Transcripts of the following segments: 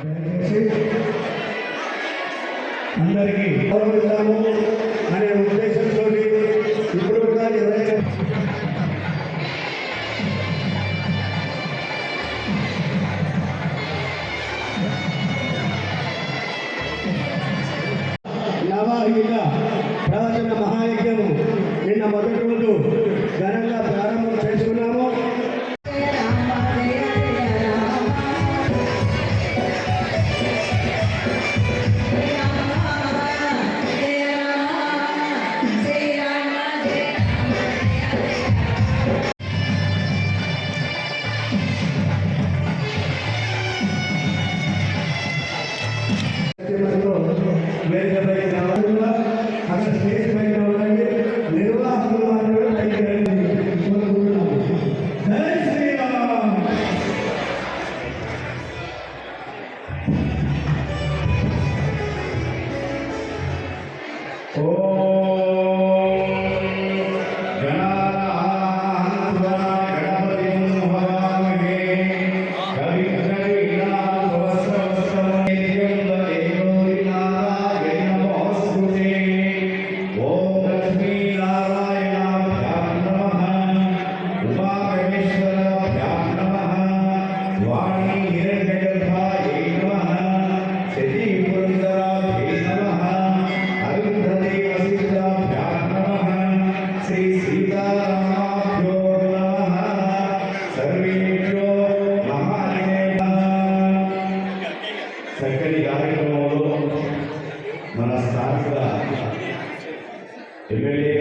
దయచేసి అందరికీ గౌరవిస్తాము అనే ఉద్దేశంతో ఇప్పుడు కూడా ఎవరైనా స్థానిక ఎమ్మెల్యే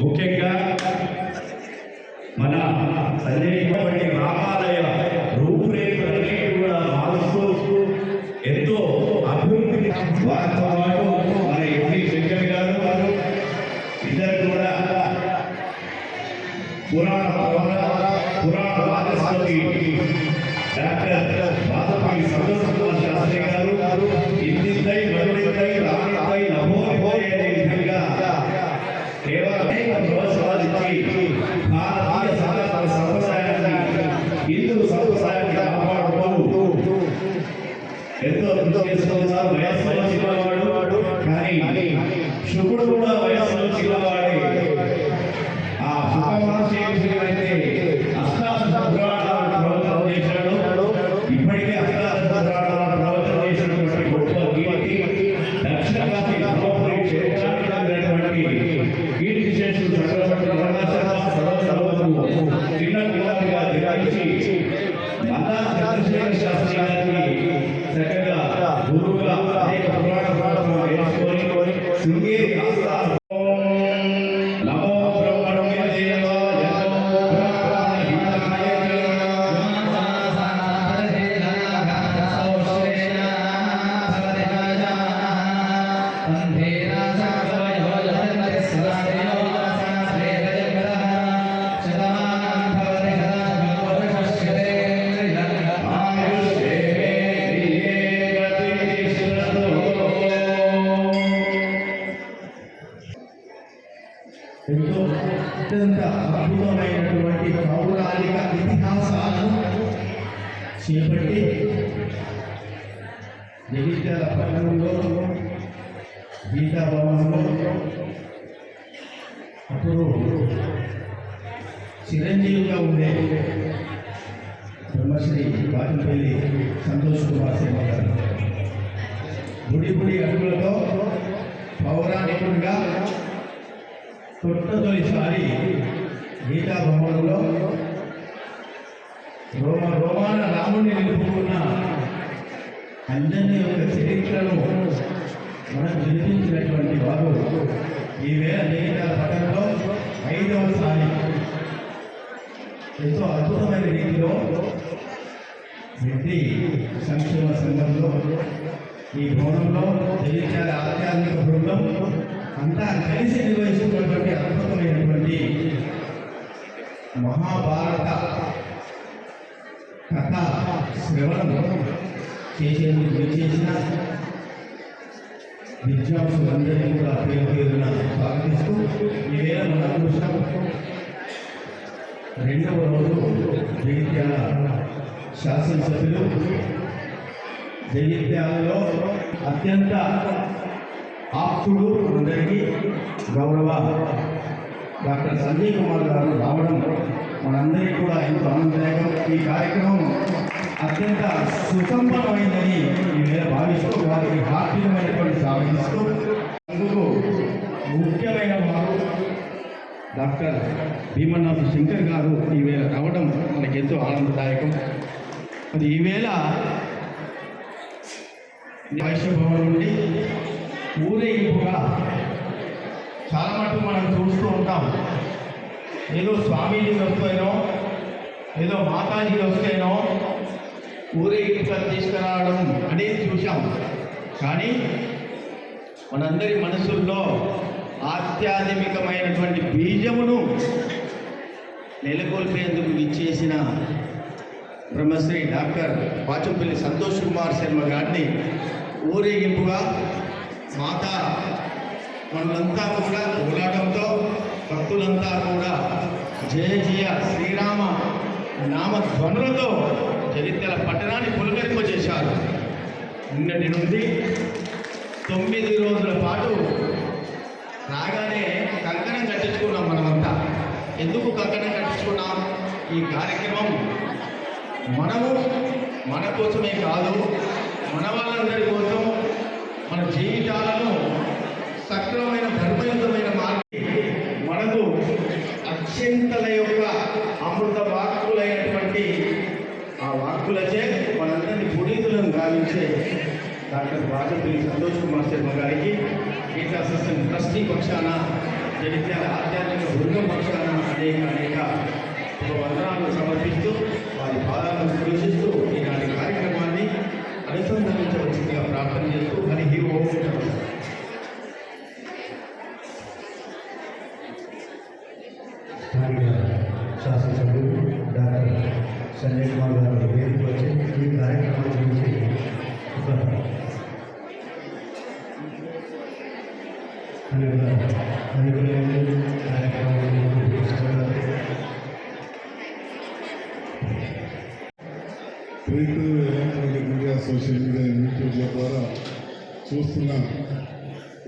ముఖ్యంగా మన సంజయపడి రామాలయ రూపురేఖలన్నీ కూడా మారుస్తూ ఎంతో అభివృద్ధి వారితో పాటు మన ఎంపీ శంకర్ గారు వారు ఇద్దరు కూడా పురాణ పురాణ పురాణ వాచస్పతి డాక్టర్ ఎంతో ఎంతో చిన్నవాడు కానీ శుకుడు కూడా జగిత్యాల పట్టణంలో గీతాభవనంలో అప్పుడు చిరంజీవిగా ఉండే బ్రహ్మశ్రీ వాటిపల్లి సంతోష్ కుమార్ శర్మ గారు గుడి గుడి అడుగులతో పౌరాణికుడిగా తొట్టతొలిసారి గీతా భవనంలో రోమ రోమాన రాముడిని నిలుపుకున్న అందరి యొక్క చరిత్రను మనం వినిపించినటువంటి వారు ఈవేళ జగిత్యాల పట్టణంలో ఐదవసారి ఎంతో అద్భుతమైన రీతిలో వ్యక్తి సంక్షేమ సంఘంలో ఈ భవనంలో జగిత్యాల ఆధ్యాత్మిక బృందం అంతా కలిసి నిర్వహిస్తున్నటువంటి అద్భుతమైనటువంటి మహాభారత కథ శ్రవణం. చేసేందుకు విచ్చేసిన విద్యార్థులందరినీ కూడా పేరు పేరున స్వాగతిస్తూ ఈవేళ మన అదృష్టం రెండవ రోజు జగిత్యాల శాసనసభ్యులు. జగిత్యాలలో అత్యంత ఆప్తుడు అందరికీ గౌరవ డాక్టర్ సంజయ్ కుమార్ గారు రావడం మనందరికీ కూడా ఎంతో ఆనందదాయకం. ఈ కార్యక్రమం అత్యంత సుసంపన్నమైందని నేను భావిస్తూ వారికి ఆర్థికమైనటువంటి సాధిస్తూ అందుకు ముఖ్యమైన వారు డాక్టర్ భీమనాథ్ శంకర్ గారు ఈవేళ రావడం మనకి ఎంతో ఆనందదాయకం. మరి ఈవేళ వైశ్యభవన్ నుండి ఊరేగింపుగా చాలా మటుకు మనం చూస్తూ ఉంటాం. ఏదో స్వామీజీ వస్తేనో ఏదో మాతాజీ వస్తేనో ఊరేగింపుగా తీసుకురావడం అనేది చూసాం కానీ మనందరి మనసుల్లో ఆధ్యాత్మికమైనటువంటి బీజమును నెలకొల్పేందుకు ఇచ్చేసిన బ్రహ్మశ్రీ డాక్టర్ పాచంపల్లి సంతోష్ కుమార్ శర్మ గారిని ఊరేగింపుగా మాత మనలంతా కూడా ఓడాటంతో భక్తులంతా కూడా జయ జయ శ్రీరామ నామధ్వనులతో చరిత్ర పట్టణాన్ని పట్టణాన్ని పులకరింపజేశారు. నిన్నటి నుండి తొమ్మిది రోజుల పాటు రాగానే కంకణం కట్టించుకున్నాం మనమంతా. ఎందుకు కంకణం కట్టించుకున్నాం? ఈ కార్యక్రమం మనము మన కోసమే కాదు మన వాళ్ళందరి కోసం మన జీవితాలను సక్రమమైన ధర్మయుతమైన మార్గం అత్యంతల యొక్క అమృత వాక్కులైనటువంటి ఆ వాక్కులచే మనందరినీ పునీతులను గావించే డాక్టర్ రాజపల్లి సంతోష్ కుమార్ శర్మ గారికి గీతా అసిస్టెంట్ ట్రస్టీ పక్షాన జగిత్యాల ఆధ్యాత్మిక బృందం పక్షాన అనేక అనేక వందనాలు సమర్పించారు వారి పాదాలను సూచిస్తూ ఈనాటి కార్యక్రమాన్ని అనుసంధానించవలసిందిగా ప్రార్థన చేస్తూ హరి ఓం నమః. స్థానిక శాసనసభ్యులు డాక్టర్ సంజయ్ కుమార్ గారు వేదిక వచ్చి ఈ కార్యక్రమం గురించి ఒక అనేక అనుకూలమైన కార్యక్రమాలను తీసుకున్నారు print electronic media social media యూట్యూబ్ల ద్వారా చూస్తున్న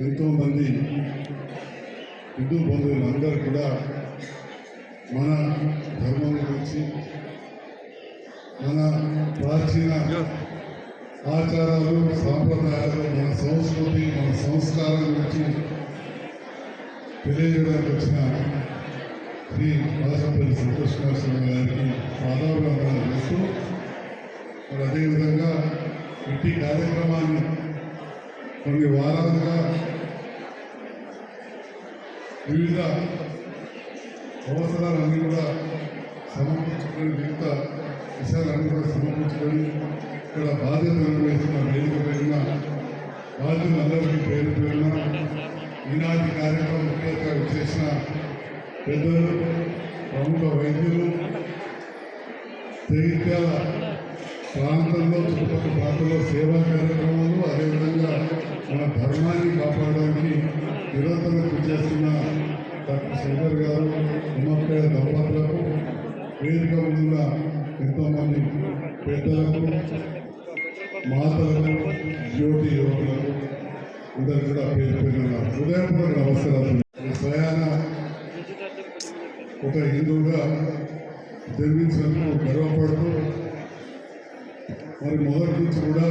ఎంతోమంది హిందూ బంధువులందరూ కూడా మన ధర్మం గురించి మన ప్రాచీన ఆచారాలు సాంప్రదాయాలు మన సంస్కృతి మన సంస్కారం గురించి తెలియజేయడానికి వచ్చిన శ్రీ రాజపల్లి సంతోష్ కుమార్ శర్మ గారికి పాదాభివందనాలు చేస్తూ మరి అదేవిధంగా ఇట్టి కార్యక్రమాన్ని కొన్ని వారాలుగా వివిధ అవసరాలన్నీ కూడా సమర్పించుకునే మిగతా విషయాలన్నీ కూడా సమర్పించుకొని ఇక్కడ బాధ్యత నిర్వహిస్తున్న వేదిక పైన బాధ్యులందరికీ పేరు పేరున ఈనాటి కార్యక్రమం ముఖ్యంగా చేసిన పెద్దలు ప్రముఖ వైద్యులు జగిత్యాల ప్రాంతంలో చుట్టుపక్కల ప్రాంతంలో సేవా కార్యక్రమాలు అదేవిధంగా మన ధర్మాన్ని కాపాడడానికి నిరంతరం కృషి చేస్తున్న డాక్టర్ శంకర్ గారు ఉమ్మక్కయ్య దంపతులకు వేదిక ముందుగా ఎంతోమంది పెద్దలకు మాతలకు జ్యోతి యువకులకు అందరు కూడా పేరు పేరున హృదయపూర్వక నమస్కారాలు. ఈ స్వయాన ఒక హిందువుగా జన్మించినందుకు గర్వపడుతూ మరి మొదటి నుంచి కూడా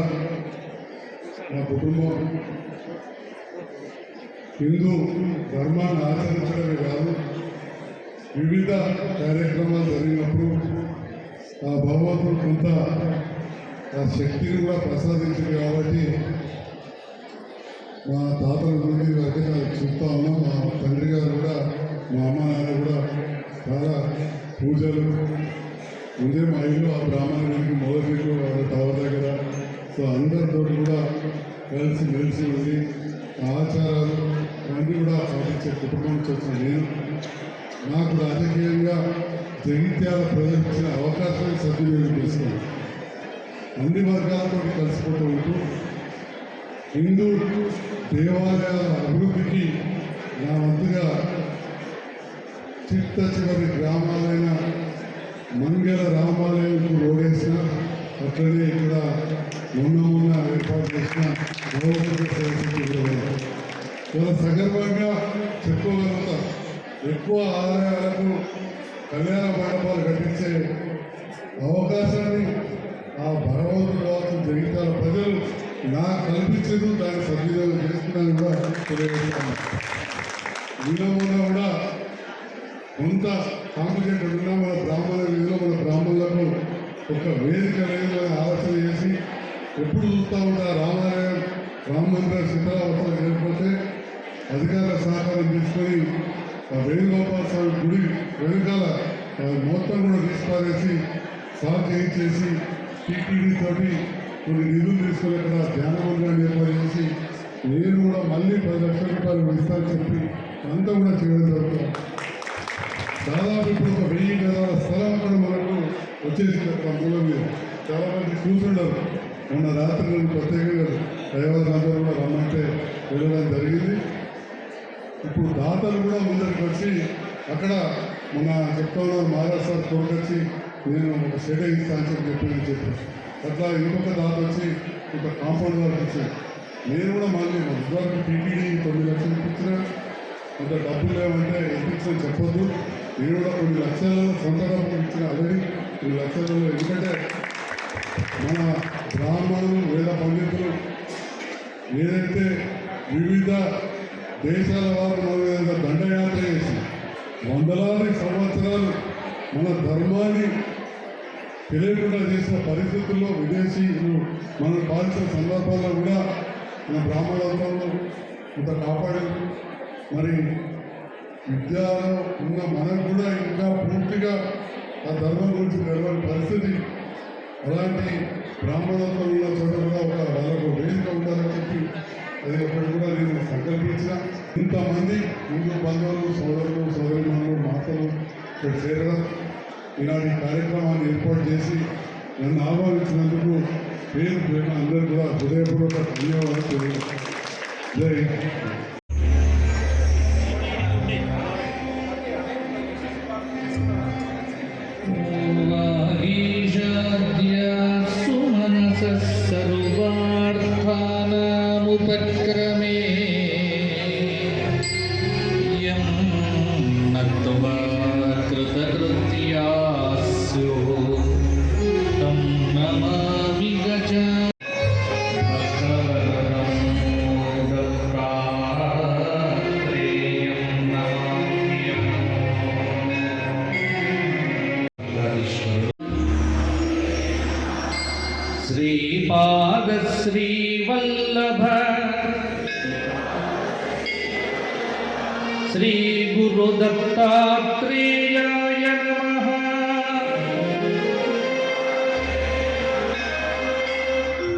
మా కుటుంబం హిందూ ధర్మాన్ని ఆచరించడమే కాదు వివిధ కార్యక్రమాలు జరిగినప్పుడు ఆ భగవంతుడు కొంత ఆ శక్తిని కూడా ప్రసాదించింది కాబట్టి మా తాతల నుండి వరకు చూస్తా ఉన్నాం. మా తండ్రి గారు కూడా మా అమ్మ నాన్న కూడా చాలా పూజలు. ముందే మా ఇల్లు ఆ బ్రాహ్మణుడికి మొదటి వాళ్ళ టవర్ దగ్గర. సో అందరితో కూడా కలిసి మెలిసి ఉంది ఆచారాలు అన్నీ కూడా పాటించే కుటుంబం నుంచి వచ్చిన నేను. నాకు రాజకీయంగా జగిత్యాల ప్రజలకు ఇచ్చిన అవకాశాన్ని సద్వినియోగం చేసుకుంది. అన్ని వర్గాలతో కలిసిపోతూ ఉంటూ హిందూ దేవాలయాల అభివృద్ధికి నా వంతుగా చిత్త చివరి గ్రామాలైన మంగళ రామాలయంకు రోడేసిన అట్లనే ఇక్కడ మొన్న మొన్న ఏర్పాటు చేసిన నవోదయ సగర్వంగా చెప్పుకోగలుగుతాం. ఎక్కువ ఆలయాలకు కళ్యాణ మండపాలు కట్టించే అవకాశాన్ని ఆ భగవంతుడు కావచ్చు జగితాల ప్రజలు నాకు కల్పించదు దాన్ని సద్వినియోగం చేసుకున్నాను కూడా తెలియజేస్తాను నిన్న మొన్న కూడా కొంత కాంప్లికేట్ ఉన్నా మన బ్రాహ్మణ వీధిలో మన బ్రాహ్మణులకు ఒక వేదిక లేదు ఆలోచన చేసి ఎప్పుడు చూస్తూ ఉంటా రామాలయం రామ మందిర శిథిలావస్థలు లేకపోతే అధికారుల సహకారం తీసుకొని వేణుగోపాల స్వామి గుడి వెనుకాల మొత్తం కూడా తీసుకుపారేసి సాగు చేయించేసి టీటీడీ తోటి కొన్ని నిధులు తీసుకుని అక్కడ ధ్యాన మందిరాన్ని ఏర్పాటు చేసి నేను కూడా మళ్ళీ పది లక్షల రూపాయలు ఇస్తానని చెప్పి అంతా కూడా చేయడం జరుగుతుంది. దాదాపు ఇప్పుడు ఒక వెయ్యి గదాల స్థలం కూడా మనకు వచ్చేసింది. మూలం మీద చాలా మంది చూసుండరు మొన్న రాత్రి నేను ప్రత్యేకంగా దైవాలందరూ కూడా రమ్మంటే వెళ్ళడం జరిగింది. ఇప్పుడు దాతలు కూడా ముందరికి వచ్చి అక్కడ మన చెప్తా మహారాష్ట్ర మహారాజ్ నేను ఒక షెడ్ ఇస్తాను అని చెప్పి చెప్పింది చెప్పి అట్లా ఇంకొక దాత వచ్చి ఒక కాంపౌండ్ వరకు వచ్చాను నేను కూడా మళ్ళీ ఉద్యోగం టీటీడీ తొమ్మిది లక్షలు ఇప్పించిన. అంత డబ్బులు లేవంటే ఇప్పించిన చెప్పొద్దు. నేను కూడా కొన్ని లక్షలలో సొంత డబ్బులు ఇచ్చిన ఆల్రెడీ. కొన్ని లక్షలలో ఎందుకంటే మన బ్రాహ్మణులు వేద పండితులు ఏదైతే వివిధ దేశాల వారు మన మీద దండయాత్ర చేసి వందలాది సంవత్సరాలు మన ధర్మాన్ని తెలియకుండా చేసిన పరిస్థితుల్లో విదేశీయులు మనం పాలించిన సందర్భాల్లో కూడా మన బ్రాహ్మణోత్సవంలో ఇంత కాపాడారు. మరి విద్యలో ఉన్న మనం కూడా ఇంకా పూర్తిగా ఆ ధర్మం గురించి తెలియని పరిస్థితి. అలాంటి బ్రాహ్మణత్వం ఉన్న చోట కూడా ఒక వాళ్ళకు వేదిక ఉండాలని చెప్పి అది ఒకటి కూడా నేను సంకల్పించిన ఇంతమంది ఇంట్లో బంధువులు సోదరులు సోదరిమణులు మాతలు ఇక్కడ చేరడం ఈనాటి కార్యక్రమాన్ని ఏర్పాటు చేసి నన్ను ఆహ్వానించినందుకు పేరు పేరు అందరూ కూడా హృదయపూర్వక ధన్యవాదాలు తెలియజేస్తాను.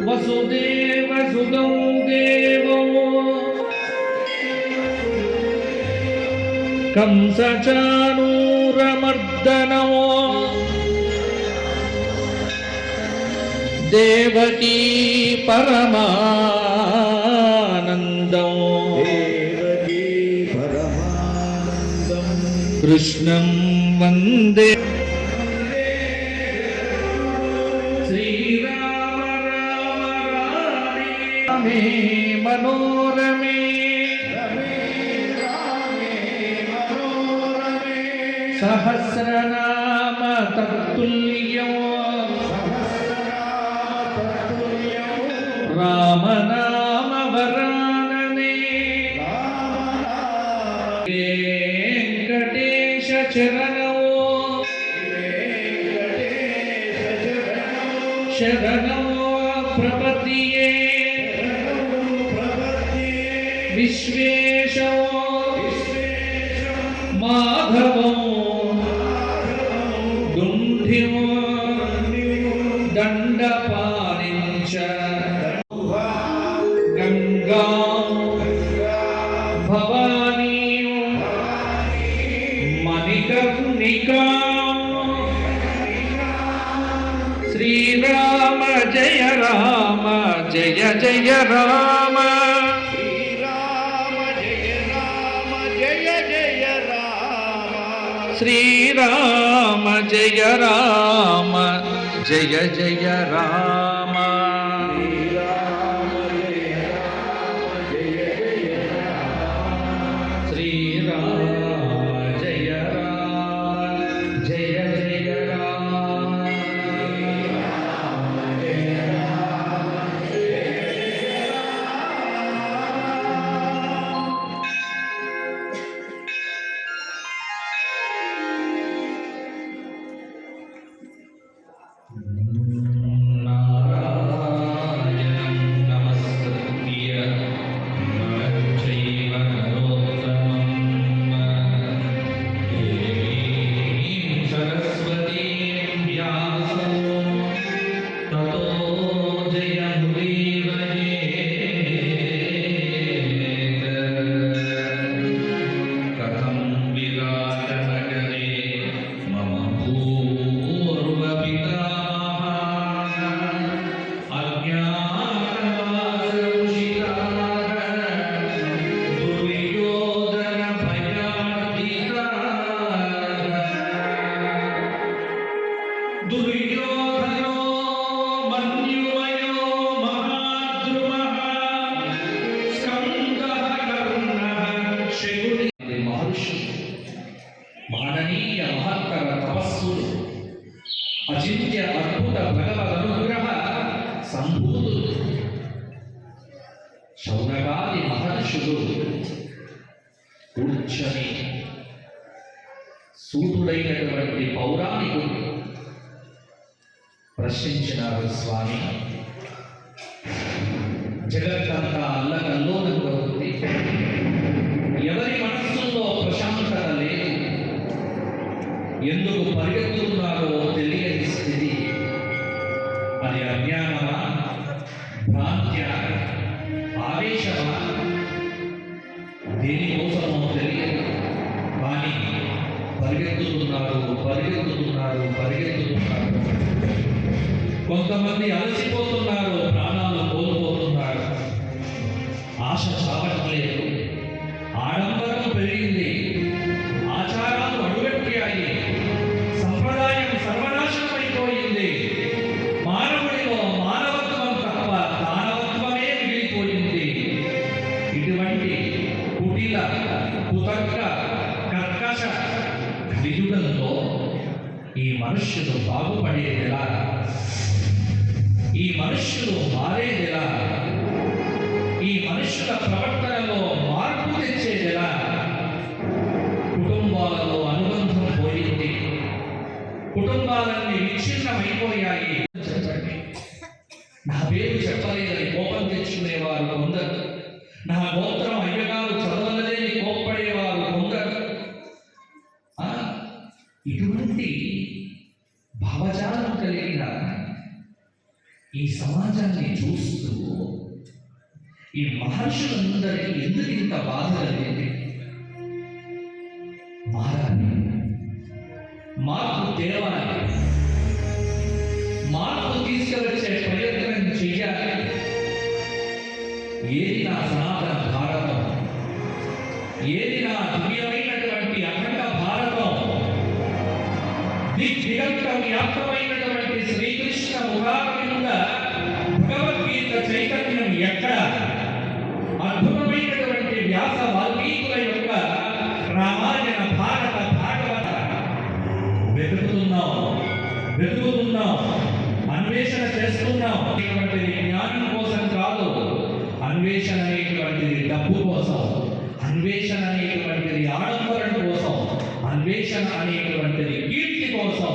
वसुदेवसुतौ देवो कंसचानूरमर्दनो देवकी परमानन्दो देवकी परमानन्दम् कृष्णं वन्दे సహస్రనామ తత్తుల్యం రామనా దండ పాలించ గంగా భవానీ. మణికర్ణికా. శ్రీరామ జయ రామ జయ జయ రామ. శ్రీరామ జయ రామ. జయ జయ రామ. శ్రీరామ. మహర్షులు మాననీయ మహత్తర తపస్సులు అచింత్య అద్భుత భగవద్ అనుగ్రహ సంభూతులు శౌనకాది మహర్షులు కూర్చొని సూతుడైనటువంటి పౌరాణికుడు ప్రశ్నించినారు స్వామి. జగత్తంతా అల్లకల్లో అది అజ్ఞానమా? భ్రాంత్య ఆవేశమా? దేనికోసమో తెలియదు. కానీ పరిగెత్తుతున్నారు పరిగెత్తుతున్నారు పరిగెత్తుతున్నారు. కొంతమంది అలసిపోతున్నారు ప్రాణాలు కోల్పోతున్నారు. ఆశ చావట్లేదు. ఆడంబరం పెరిగింది. కలియుగంలో ఈ మనుష్యులు బాగుపడేదిలా? ఈ మనుష్యులు మారేదిలా? ఈ మనుషుల ప్రవర్తనలో మార్పు తెచ్చేదిలా? కుటుంబాలలో అనుబంధం పోయింది. కుటుంబాలన్నీ విచ్ఛిన్నమైపోయాయి. చెప్పండి. నా పేరు చెప్పలేదని కోపం తెచ్చుకునే తెచ్చుకునేవారు కొందరు. నా గోత్రం ఈ సమాజాన్ని చూస్తూ ఈ మహర్షులందరికీ ఎందుకు ఇంత బాధ కలిగింది? మారాలి మార్పు తేవాలి. మార్పు తీసుకువచ్చే ప్రయత్నం చెయ్యాలి. ఏది నా సనాతన భారతం? ఏది నా దివ్యమైనటువంటి అఖండ భారతం? దిగ్దిగంత వ్యాప్తమైనటువంటి వెతుకుతున్నాం వెతుకుతున్నాం అన్వేషణ చేస్తున్నాం. అనేటువంటిది జ్ఞానం కోసం కాదు అన్వేషణ అనేటువంటిది డబ్బు కోసం అన్వేషణ అనేటువంటిది ఆడంబరం కోసం అన్వేషణ అనేటువంటిది కీర్తి కోసం.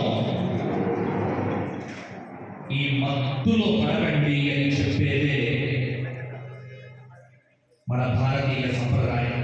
ఈ మత్తులో పడకండి అని చెప్పేదే మన భారతీయ సంప్రదాయం.